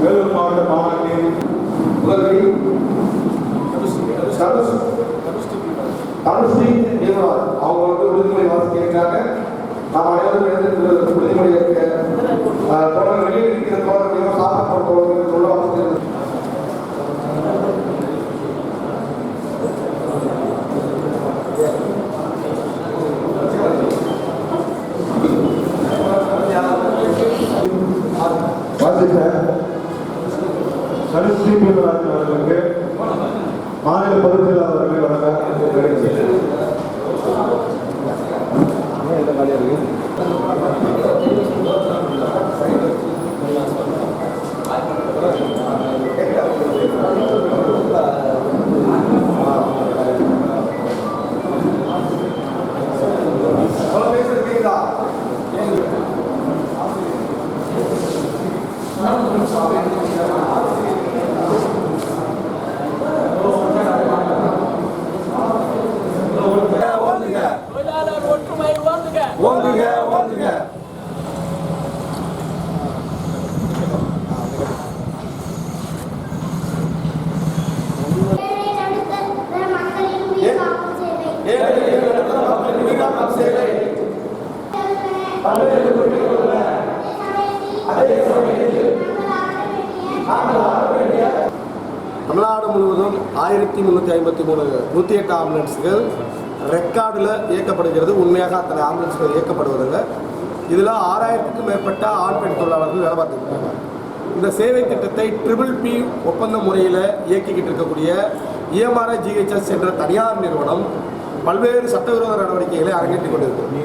வேலூர் மாவட்ட மாவட்டத்தின் முதல்வி தனுஷ் தனுஸ்ரீ தேவராஜ் அவங்க வந்து உறுதிமொழி வாசிக்கிறாங்க நாம் அனைவரும் எழுந்து உறுதிமொழி ஏற்க அஹ், வெளியில் இருக்கிற தோழர்களையும் சாதப்பட்ட தோழர்களையும் சொல்ல வாசிக்கிறது வாசித்த தனுஸ்ரீ தேவராஜ் அவர்களுக்கு மாநில பொதுச் செயலாளர் அவர்களை வழங்க கிடைக்கிறது தொழிலாளர் ஒற்றுமை ஓங்குக ஓங்குக ஓங்குக ஏழை நடுத்தர மக்களின் உயிர் காக்கும் சேவை அதே சமயத்தில் நாங்கள் ஆட வேண்டிய தமிழ்நாடு முழுவதும் ஆயிரத்தி முந்நூற்றி ஐம்பத்தி மூணு நூற்றி எட்டு ஆம்புலன்ஸுகள் ரெக்கார்டில் இயக்கப்படுகிறது. உண்மையாக அத்தனை ஆம்புலன்ஸ்கள் இயக்கப்படுவதில்லை. இதில் ஆறாயிரத்துக்கும் மேற்பட்ட ஆண் பெண் தொழிலாளர்கள் வேலை பார்த்துருக்காங்க இந்த சேவை திட்டத்தை ட்ரிபிள் பி ஒப்பந்த முறையில் இயக்கிக்கிட்டு இருக்கக்கூடிய இஎம்ஆர்ஐ ஜிஹெச்எஸ் என்ற தனியார் நிறுவனம் பல்வேறு சட்டவிரோத நடவடிக்கைகளை அரங்கேற்றிக் கொண்டிருக்கிறோம்.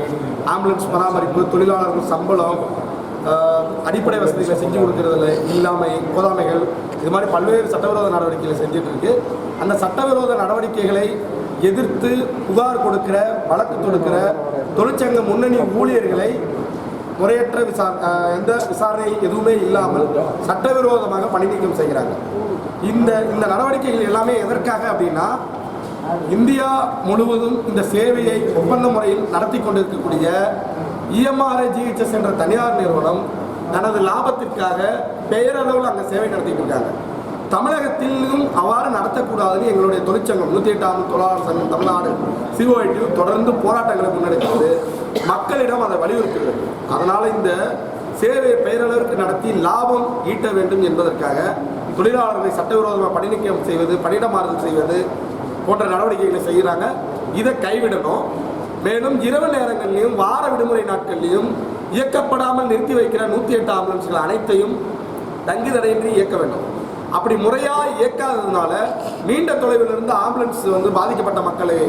ஆம்புலன்ஸ் பராமரிப்பு தொழிலாளர்கள் சம்பளம் அடிப்படை வசதிகளை செஞ்சு கொடுக்கறதுல இல்லாமை போதாமைகள் இது மாதிரி பல்வேறு சட்டவிரோத நடவடிக்கைகளை செஞ்சுட்டு இருக்கு. அந்த சட்டவிரோத நடவடிக்கைகளை எதிர்த்து புகார் கொடுக்கிற வழக்கு தொடுக்கிற தொழிற்சங்க முன்னணி ஊழியர்களை முறையற்ற விசா எந்த விசாரணை எதுவுமே இல்லாமல் சட்டவிரோதமாக பணி நீக்கம் செய்கிறாங்க. இந்த இந்த நடவடிக்கைகள் எல்லாமே எதற்காக அப்படின்னா இந்தியா முழுவதும் இந்த சேவையை ஒப்பந்த முறையில் நடத்தி கொண்டிருக்கக்கூடிய இஎம்ஆர்ஐ ஜிஹெச்எஸ் என்ற தனியார் நிறுவனம் தனது லாபத்திற்காக பெயரளவில் அங்கே சேவை நடத்திட்டு இருக்காங்க. தமிழகத்திலும் அவ்வாறு நடத்தக்கூடாதுன்னு எங்களுடைய தொழிற்சங்கம் நூற்றி எட்டாம் தொழிலாளர் சங்கம் தமிழ்நாடு சிஓஐடி தொடர்ந்து போராட்டங்களை முன்னெடுக்கிறது மக்களிடம் அதை வலியுறுத்துகிறது. அதனால் இந்த சேவையை பெயரளவிற்கு நடத்தி லாபம் ஈட்ட வேண்டும் என்பதற்காக தொழிலாளர்களை சட்டவிரோதமாக பணி நீக்கம் செய்வது பணியிட மாறுதல் செய்வது போன்ற நடவடிக்கைகளை செய்கிறாங்க. இதை கைவிடணும். மேலும் இரவு நேரங்களிலும் வார விடுமுறை நாட்களிலும் இயக்கப்படாமல் நிறுத்தி வைக்கிற நூற்றி எட்டு ஆம்புலன்ஸ்கள் அனைத்தையும் தங்கி தடையின்றி இயக்க வேண்டும். அப்படி முறையாக இயக்காததுனால நீண்ட தொலைவில் இருந்து ஆம்புலன்ஸ் வந்து பாதிக்கப்பட்ட மக்களை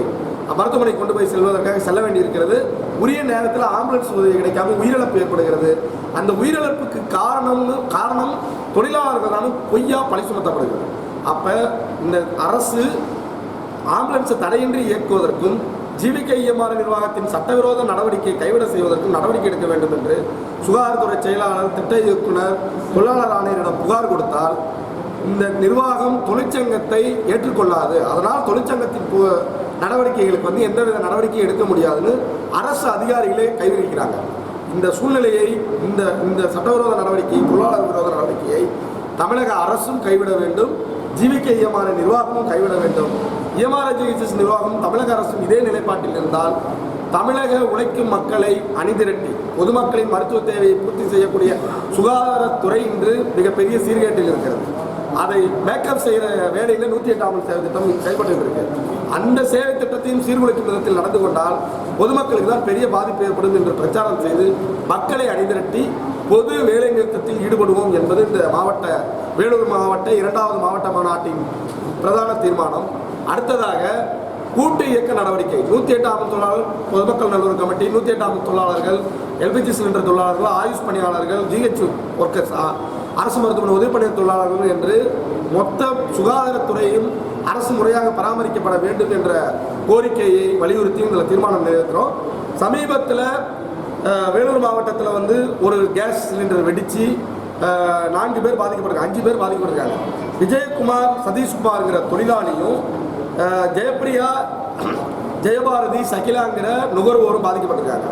மருத்துவமனை கொண்டு போய் செல்வதற்காக செல்ல வேண்டியிருக்கிறது. உரிய நேரத்தில் ஆம்புலன்ஸ் உதவி கிடைக்காம உயிரிழப்பு ஏற்படுகிறது. அந்த உயிரிழப்புக்கு காரணம்னு காரணம் தொழிலாளர்கள் தான் பொய்யா பழி சுமத்தப்படுகிறது. அப்போ இந்த அரசு ஆம்புலன்ஸை தடையின்றி இயக்குவதற்கும் ஜீவிக இயமாறு நிர்வாகத்தின் சட்டவிரோத நடவடிக்கையை கைவிட செய்வதற்கும் நடவடிக்கை எடுக்க வேண்டும் என்று சுகாதாரத்துறை செயலாளர் திட்ட இயக்குனர் தொழிலாளர் ஆணையரிடம் புகார் கொடுத்தால் இந்த நிர்வாகம் தொழிற்சங்கத்தை ஏற்றுக்கொள்ளாது. அதனால் தொழிற்சங்கத்தின் பு- நடவடிக்கைகளுக்கு வந்து எந்தவித நடவடிக்கையும் எடுக்க முடியாதுன்னு அரசு அதிகாரிகளே கைவிரிக்கிறாங்க. இந்த சூழ்நிலையை இந்த இந்த சட்டவிரோத நடவடிக்கை தொழிலாளர் விரோத நடவடிக்கையை தமிழக அரசும் கைவிட வேண்டும். ஜீவிக்க இயமான நிர்வாகமும் கைவிட வேண்டும். இயமான நிர்வாகம் தமிழக அரசும் இதே நிலைப்பாட்டில் இருந்தால் தமிழக உழைக்கும் மக்களை அணிதிரட்டி பொதுமக்களின் மருத்துவ தேவையை பூர்த்தி செய்யக்கூடிய சுகாதாரத்துறை இன்று மிகப்பெரிய சீர்கேட்டில் இருக்கிறது. அதை மேக்கப் செய்கிற வேலையில் நூற்றி எட்டாம் சேவை திட்டம் செயல்பட்டு இருக்கு அந்த சேவை திட்டத்தையும் சீர்குலைக்கும் விதத்தில் நடந்து கொண்டால் பொதுமக்களுக்கு தான் பெரிய பாதிப்பு ஏற்படும் என்று பிரச்சாரம் செய்து மக்களை அணிதிரட்டி பொது வேலை நிறுத்தத்தில் ஈடுபடுவோம் என்பது இந்த மாவட்ட வேலூர் மாவட்ட இரண்டாவது மாவட்ட மாநாட்டின் பிரதான தீர்மானம். அடுத்ததாக கூட்டு இயக்க நடவடிக்கை. நூற்றி எட்டாம் தொழிலாளர் பொதுமக்கள் நல்லூர் கமிட்டி நூற்றி எட்டாம் தொழிலாளர்கள் எல்பிஜி சிலிண்டர் தொழிலாளர்கள் ஆயுஷ் பணியாளர்கள் ஜிஹெச் ஒர்க்கர்ஸ் அரசு மருத்துவமனை உதவி பணியாளர் தொழிலாளர்கள் என்று மொத்த சுகாதாரத்துறையும் அரசு முறையாக பராமரிக்கப்பட வேண்டும் என்ற கோரிக்கையை வலியுறுத்தி இதில் தீர்மானம் நிறைவேற்றுறோம். சமீபத்தில் வேலூர் மாவட்டத்தில் வந்து ஒரு கேஸ் சிலிண்டர் வெடித்து நான்கு பேர் பாதிக்கப்பட்டிருக்காங்க அஞ்சு பேர் பாதிக்கப்பட்டிருக்காங்க. விஜயகுமார் சதீஷ்குமார்ங்கிற தொழிலாளியும் அஹ், ஜெயப்பிரியா ஜெயபாரதி சகிலாங்கிற நுகர்வோரும் பாதிக்கப்பட்டிருக்காங்க.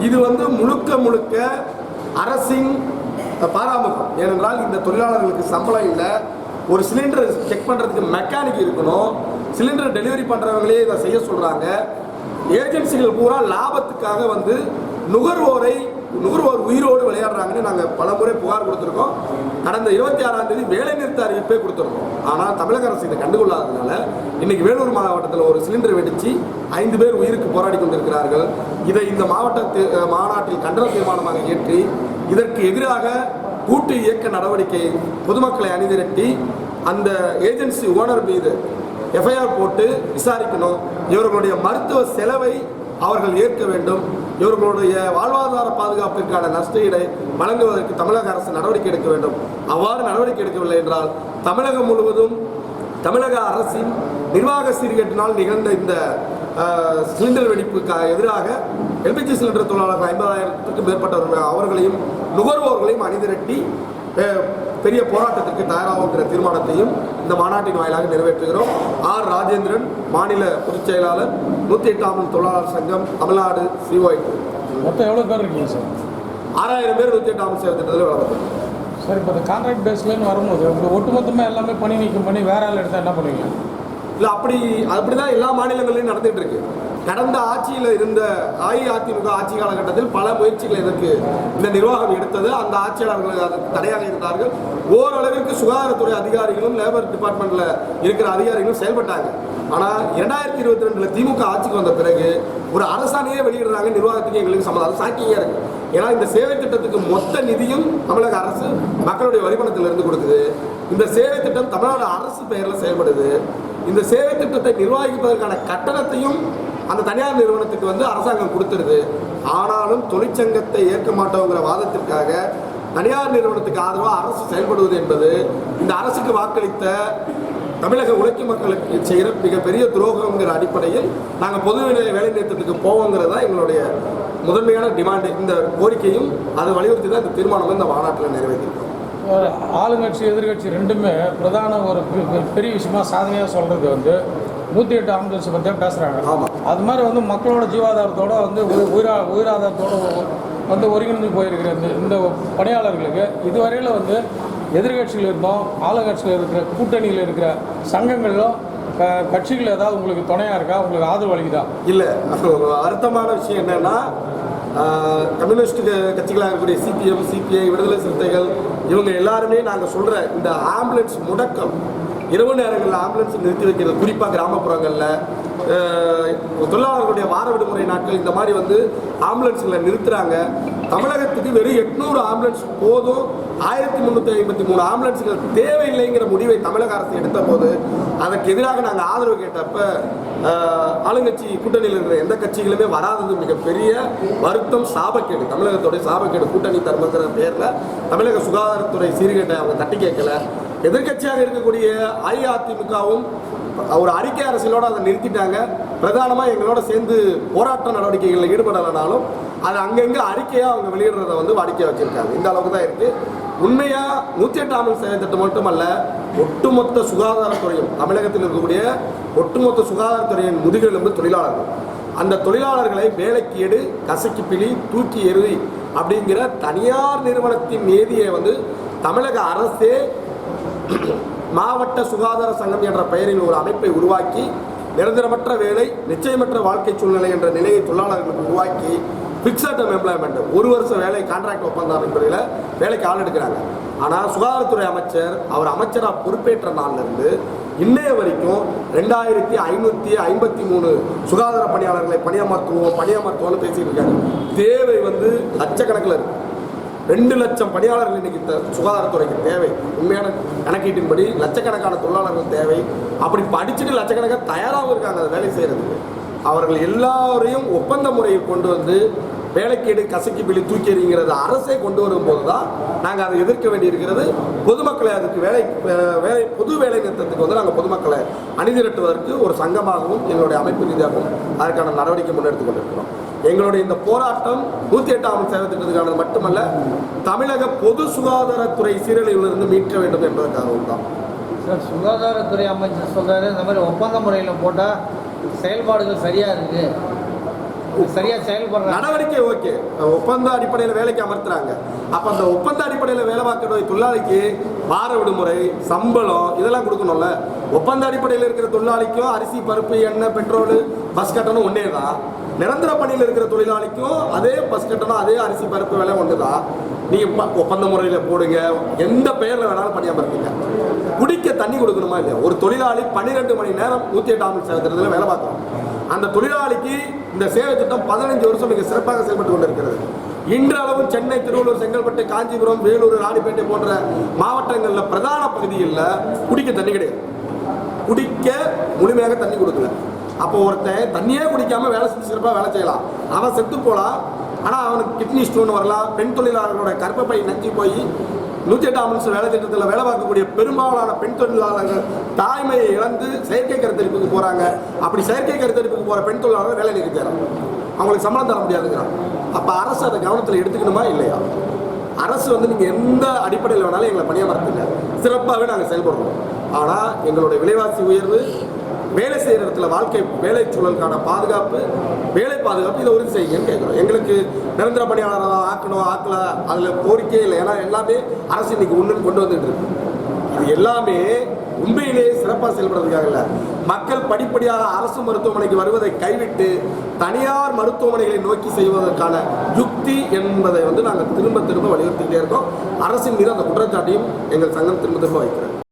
இது வந்து முழுக்க முழுக்க அரசின் பாராமுகம். ஏனென்றால் இந்த தொழிலாளர்களுக்கு சம்பளம் இல்லை. ஒரு சிலிண்டர் செக் பண்ணுறதுக்கு மெக்கானிக் இருக்கணும். சிலிண்டர் டெலிவரி பண்ணுறவங்களே இதை செய்ய சொல்கிறாங்க ஏஜென்சிகள் பூரா லாபத்துக்காக வந்து நுகர்வோரை நுகர்வோர் உயிரோடு விளையாடுறாங்கன்னு நாங்கள் பல முறை புகார் கொடுத்துருக்கோம். கடந்த இருபத்தி ஆறாம் தேதி வேலை நிறுத்த அறிவிப்பே கொடுத்துருக்கோம். ஆனால் தமிழக அரசு இதை கண்டுகொள்ளாததுனால இன்னைக்கு வேலூர் மாவட்டத்தில் ஒரு சிலிண்டர் வெடிச்சு ஐந்து பேர் உயிருக்கு போராடி கொண்டிருக்கிறார்கள். இதை இந்த மாவட்ட மாநாட்டில் கண்டன தீர்மானமாக ஏற்றி இதற்கு எதிராக கூட்டு இயக்க நடவடிக்கை பொதுமக்களை அணிதிரட்டி அந்த ஏஜென்சி ஓனர் மீது எஃப்ஐஆர் போட்டு விசாரிக்கணும். இவர்களுடைய மருத்துவ செலவை அவர்கள் ஏற்க வேண்டும். இவர்களுடைய வாழ்வாதார பாதுகாப்பிற்கான நஷ்டஈடை வழங்குவதற்கு தமிழக அரசு நடவடிக்கை எடுக்க வேண்டும். அவ்வாறு நடவடிக்கை எடுக்கவில்லை என்றால் தமிழகம் முழுவதும் தமிழக அரசின் நிர்வாக சீர்கேட்டினால் நிகழ்ந்த இந்த சிலிண்டர் வெடிப்புக்கு எதிராக எல்பிஜி சிலிண்டர் தொழிலாளர்கள் ஐம்பதாயிரத்துக்கும் மேற்பட்டவர்கள் அவர்களையும் நுகர்வோர்களையும் அணிதிரட்டி பெரிய போராட்டத்திற்கு என்ற தீர்மானத்தையும் இந்த மாநாட்டின் வாயிலாக நிறைவேற்றுகிறோம். ஆர். ராஜேந்திரன் மாநில பொதுச் செயலாளர் நூற்றி எட்டாம் தொழிலாளர் சங்கம் தமிழ்நாடு சிஓஐ மொத்தம் எவ்வளோ பேர் இருக்கீங்க சார்? ஆறாயிரம் பேர் நூற்றி எட்டாம் சேவை திட்டத்தில் பார்க்குறோம். சார் இப்போ இந்த கான்ட்ராக்ட் பேஸ்லேன்னு வரும்போது இப்போ ஒட்டுமொத்தமாக எல்லாமே பணி நீக்கம் பண்ணி வேற ஆள் எடுத்தால் என்ன பண்ணுவீங்க? இல்லை அப்படி அப்படிதான் எல்லா மாநிலங்களிலும் நடந்துட்டு இருக்கு. கடந்த ஆட்சியில் இருந்த அஇஅதிமுக ஆட்சி காலகட்டத்தில் பல முயற்சிகள் இதற்கு இந்த நிர்வாகம் எடுத்தது. அந்த ஆட்சியாளர்கள் அதற்கு தடையாக இருந்தார்கள். ஓரளவிற்கு சுகாதாரத்துறை அதிகாரிகளும் லேபர் டிபார்ட்மெண்ட்ல இருக்கிற அதிகாரிகளும் செயல்பட்டாங்க. ஆனால் இரண்டாயிரத்தி இருபத்தி ரெண்டுல திமுக ஆட்சிக்கு வந்த பிறகு ஒரு அரசாணையே வெளியிடுறாங்க. நிர்வாகத்துக்கு எங்களுக்கு சம்மதம் சாக்கியாக இருக்கு. ஏன்னா இந்த சேவை திட்டத்துக்கு மொத்த நிதியும் தமிழக அரசு மக்களுடைய வரிப்பணத்தில் இருந்து கொடுக்குது. இந்த சேவை திட்டம் தமிழ்நாடு அரசு பெயரில் செயல்படுது. இந்த சேவை திட்டத்தை நிர்வகிப்பதற்கான கட்டணத்தையும் அந்த தனியார் நிறுவனத்துக்கு வந்து அரசாங்கம் கொடுத்துருது. ஆனாலும் தொழிற்சங்கத்தை ஏற்க மாட்டோங்கிற வாதத்திற்காக தனியார் நிறுவனத்துக்கு ஆதரவாக அரசு செயல்படுவது என்பது இந்த அரசுக்கு வாக்களித்த தமிழக உழைக்கும் மக்களுக்கு செய்கிற மிகப்பெரிய துரோகங்கிற அடிப்படையில் நாங்கள் பொது வேலை நிறுத்தத்துக்கு போவோங்கிறதா எங்களுடைய முதன்மையான டிமாண்டு. இந்த கோரிக்கையும் அதை வலியுறுத்தி தான் இந்த தீர்மானம் இந்த மாநாட்டில் நிறைவேற்றிருக்கோம். ஆளுங்கட்சி எதிர்கட்சி ரெண்டுமே பிரதான ஒரு பெரிய விஷயமா சாதனையாக சொல்கிறது வந்து நூற்றி எட்டு ஆம்புலன்ஸ் பற்றி பேசுகிறாங்க ஆமா. அது மாதிரி வந்து மக்களோட ஜீவாதாரத்தோட வந்து உயி- உயிரா உயிராதாரத்தோட வந்து ஒருங்கிணைந்து போயிருக்கிற இந்த இந்த பணியாளர்களுக்கு இதுவரையில் வந்து எதிர்கட்சியில் இருந்தோம் ஆளுங்கட்சியில் இருக்கிற கூட்டணியில் இருக்கிற சங்கங்களிலும் கட்சிகள் ஏதாவது உங்களுக்கு துணையாக இருக்கா? உங்களுக்கு ஆதரவு அளிக்குதா? இல்லை ஒரு வருத்தமான விஷயம் என்னன்னா கம்யூனிஸ்ட் கட்சிகளாக இருக்கக்கூடிய சிபிஎம் சிபிஐ விடுதலை சிறுத்தைகள் இவங்க எல்லாருமே நாங்கள் சொல்கிற இந்த ஆம்புலன்ஸ் முடக்கம் இரவு நேரங்களில் ஆம்புலன்ஸ் நிறுத்தி வைக்கிறது. குறிப்பாக கிராமப்புறங்களில். தொழிலாளர்களுடைய வார விடுமுறை நாட்கள் இந்த மாதிரி வந்து ஆம்புலன்ஸில் நிறுத்துகிறாங்க தமிழகத்துக்கு வெறும் எட்நூறு ஆம்புலன்ஸ் போதும். ஆயிரத்தி முந்நூற்றி ஐம்பத்தி மூணு ஆம்புலன்ஸுகள் தேவையில்லைங்கிற முடிவை தமிழக அரசு எடுத்த போது அதற்கு எதிராக நாங்கள் ஆதரவு கேட்டப்ப ஆளுங்கட்சி கூட்டணியில் இருக்கிற எந்த கட்சிகளுமே வராதது மிகப்பெரிய வருத்தம் சாபக்கேடு. தமிழகத்துடைய சாபக்கேடு கூட்டணி தர்மங்கிற பேரில் தமிழக சுகாதாரத்துறை சீர்கேட்டை அவங்க தட்டி கேட்கல. எதிர்க்கட்சியாக இருக்கக்கூடிய அஇஅதிமுகவும் ஒரு அறிக்கை அரசியலோடு அதை நிறுத்திட்டாங்க. பிரதானமாக எங்களோட சேர்ந்து போராட்ட நடவடிக்கைகளில் ஈடுபடலைனாலும் அது அங்கங்கே அறிக்கையாக அவங்க வெளியிடுறத வந்து வாடிக்கை வச்சிருக்காங்க. இந்த அளவுக்கு தான் இருக்கு. உண்மையாக நூற்றி எட்டாம் சேவை திட்டம் மட்டுமல்ல ஒட்டுமொத்த சுகாதாரத்துறையும் தமிழகத்தில் இருக்கக்கூடிய ஒட்டுமொத்த சுகாதாரத்துறையின் முதுகெலும்பு தொழிலாளர்கள். அந்த தொழிலாளர்களை வேலைக்கு எடு கசக்கி பிழி தூக்கி எறி அப்படிங்கிற தனியார் நிறுவனத்தின் நீதியை வந்து தமிழக அரசே மாவட்ட சுகாதார சங்கம் என்ற பெயரில் ஒரு அமைப்பை உருவாக்கி நிரந்தரமற்ற வேலை நிச்சயமற்ற வாழ்க்கை சூழ்நிலை என்ற நிலையை தொழிலாளர்களுக்கு உருவாக்கி ஃபிக்ஸட் எம்ப்ளாய்மெண்ட் ஒரு வருஷம் வேலை கான்ட்ராக்ட் ஒப்பந்தம் அடிப்படையில் வேலைக்கு ஆள் எடுக்கிறாங்க. ஆனால் சுகாதாரத்துறை அமைச்சர் அவர் அமைச்சராக பொறுப்பேற்ற நாள்லேருந்து இன்னைய வரைக்கும் ரெண்டாயிரத்தி ஐநூற்றி ஐம்பத்தி மூணு சுகாதார பணியாளர்களை பணியமர்த்துவோம் பணியமர்த்துவோம்னு பேசிட்டு இருக்காங்க தேவை வந்து லட்சக்கணக்கில் இருக்குது ரெண்டு லட்சம் பணியாளர்கள் இன்னைக்கு சுகாதாரத்துறைக்கு தேவை. உண்மையான கணக்கீட்டின்படி லட்சக்கணக்கான தொழிலாளர்கள் தேவை. அப்படி படிச்சுட்டு லட்சக்கணக்காக தயாராகவும் இருக்காங்க அதை வேலை செய்கிறதுக்கு அவர்கள் எல்லாரையும் ஒப்பந்த முறையை கொண்டு வந்து வேலைக்கேடு கசக்கி பிள்ளி தூக்கி எறிங்கிறத அரசே கொண்டு வரும்போது தான் நாங்கள் அதை எதிர்க்க வேண்டியிருக்கிறது. பொதுமக்களை அதுக்கு வேலை வேலை பொது வேலை நிறுத்தத்துக்கு வந்து நாங்கள் பொதுமக்களை அணிதிரட்டுவதற்கு ஒரு சங்கமாகவும் எங்களுடைய அமைப்பு ரீதியாகவும் அதற்கான நடவடிக்கை முன்னெடுத்துக் கொண்டிருக்கிறோம். எங்களுடைய இந்த போராட்டம் நூற்றி எட்டாம் சேவை திட்டத்துக்கானது மட்டுமல்ல தமிழக பொது சுகாதாரத்துறை சீரழிவிலிருந்து மீட்க வேண்டும் என்பதற்காகவும் தான். சார் சுகாதாரத்துறை அமைச்சர் சொல்கிறாரு இந்த மாதிரி ஒப்பந்த முறையில் போட்டால் செயல்பாடுகள் சரியாக இருக்குது சரியா செயல்படுற நடவடிக்கை ஓகே. ஒப்பந்த அடிப்படையில் வேலைக்கு அமர்த்துறாங்க. அப்ப அந்த ஒப்பந்த அடிப்படையில் வேலை பார்க்கக்கூடிய தொழிலாளிக்கு வார விடுமுறை சம்பளம் இதெல்லாம் கொடுக்கணும்ல. ஒப்பந்த அடிப்படையில் இருக்கிற தொழிலாளிக்கும் அரிசி பருப்பு எண்ணெய் பெட்ரோல் பஸ் கட்டணம் ஒன்னே தான். நிரந்தர பணியில் இருக்கிற தொழிலாளிக்கும் அதே பஸ் கட்டணம் அதே அரிசி பருப்பு விலை ஒன்று தான். நீங்கள் ஒப்பந்த முறையில் போடுங்க. எந்த பெயரில் வேணாலும் பணியமர்த்துங்க குடிக்க தண்ணி கொடுக்கணுமா இல்லையா? ஒரு தொழிலாளி பன்னிரெண்டு மணி நேரம் நூற்றி எட்டு ஆம்புலன்ஸ் வேலை பார்க்கணும். அந்த தொழிலாளிக்கு இந்த சேவை திட்டம் பதினஞ்சு வருஷம் மிக சிறப்பாக செயல்பட்டு கொண்டிருக்கிறது. இன்றளவும் சென்னை திருவள்ளூர் செங்கல்பட்டு காஞ்சிபுரம் வேலூர் ராணிப்பேட்டை போன்ற மாவட்டங்களில் பிரதான பகுதிகளில் குடிக்க தண்ணி கிடையாது. குடிக்க முழுமையாக தண்ணி கொடுக்கல. அப்போ ஒருத்தன் தண்ணியே குடிக்காம வேலை செஞ்சு சிறப்பாக வேலை செய்யலாம். அவன் செத்து போகலாம் ஆனால் அவனுக்கு கிட்னி ஸ்டோன் வரலாம். பெண் தொழிலாளர்களோட கர்ப்பப்பை நஞ்சு போய் நூற்றி எட்டு ஆம்புலன்ஸ் வேலை திட்டத்தில் வேலை பார்க்கக்கூடிய பெரும்பாலான பெண் தொழிலாளர்கள் தாய்மையை இழந்து செயற்கை கருத்தரிப்புக்கு போகிறாங்க அப்படி செயற்கை கருத்தரிப்புக்கு போகிற பெண் தொழிலாளர்கள் வேலை நிறுத்திடுறாங்க அவங்களுக்கு சம்பளம் தர முடியாதுங்கிறான் அப்போ அரசு அதை கவனத்தில் எடுத்துக்கணுமா இல்லையா? அரசு வந்து நீங்கள் எந்த அடிப்படையில் வேணாலும் எங்களை பணியமர்த்துங்க. சிறப்பாகவே நாங்கள் செயல்படுறோம் ஆனால் எங்களுடைய விலைவாசி உயர்வு வேலை செய்கிற இடத்துல வாழ்க்கை வேலை சூழலுக்கான பாதுகாப்பு வேலை பாதுகாப்பு இதை உறுதி செய்யுங்கன்னு கேட்குறோம். எங்களுக்கு நிரந்தர பணியாளராக ஆக்கணும் ஆக்கல அதில் கோரிக்கை இல்லை. ஏன்னா எல்லாமே அரசு இன்னைக்கு ஒன்று கொண்டு வந்துட்டு இருக்கு. இது எல்லாமே உண்மையிலேயே சிறப்பாக செயல்படுறதுக்காக இல்லை. மக்கள் படிப்படியாக அரசு மருத்துவமனைக்கு வருவதை கைவிட்டு தனியார் மருத்துவமனைகளை நோக்கி செய்வதற்கான யுக்தி என்பதை வந்து நாங்கள் திரும்ப திரும்ப வலியுறுத்திக்கிட்டே இருக்கோம். அரசின் மீது அந்த குற்றச்சாட்டையும் எங்கள் சங்கம் திரும்ப திரும்ப வைக்கிறோம்